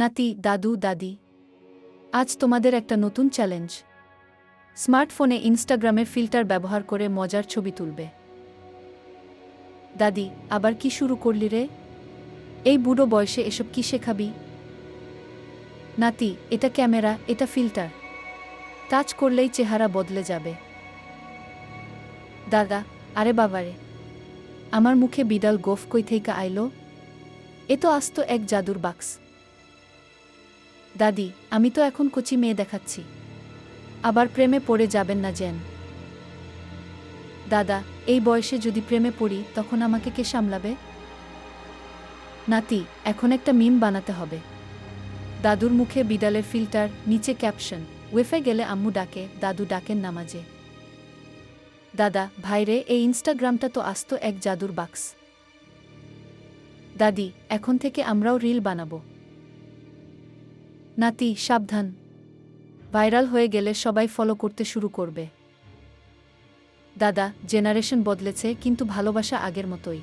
নাতি, দাদু, দাদি। আজ তোমাদের একটা নতুন চ্যালেঞ্জ। স্মার্টফোনে ইনস্টাগ্রামের ফিল্টার ব্যবহার করে মজার ছবি তুলবে। দাদি, আবার কি শুরু করলি রে? এই বুড়ো বয়সে এসব কি শেখাবি? নাতি, এটা ক্যামেরা, এটা ফিল্টার। টাচ করলেই চেহারা বদলে যাবে। দাদা, আরে বাবারে। আমার মুখে বিড়াল গোফ কই থেকে আইলো? এ তো আস্ত এক জাদুর বাক্স। দাদি, আমি তো এখন কচি মেয়ে দেখাচ্ছি। আবার প্রেমে পড়ে যাবেন না যেন দাদা, এই বয়সে যদি প্রেমে পড়ি, তখন আমাকে কে সামলাবে? নাতি, এখন একটা মিম বানাতে হবে। দাদুর মুখে বিড়ালের ফিল্টার, নিচে ক্যাপশন। ওয়েফে গেলে আম্মু ডাকে, দাদু ডাকেন নামাজে। দাদা, ভাইরে, এই ইনস্টাগ্রামটা তো আস্ত এক জাদুর বাক্স। দাদি, এখন থেকে আমরাও রিল বানাবো। নাতি, সাবধান। ভাইরাল হয়ে গেলে সবাই ফলো করতে শুরু করবে। দাদা জেনারেশন বদলেছে, কিন্তু ভালোবাসা আগের মতোই।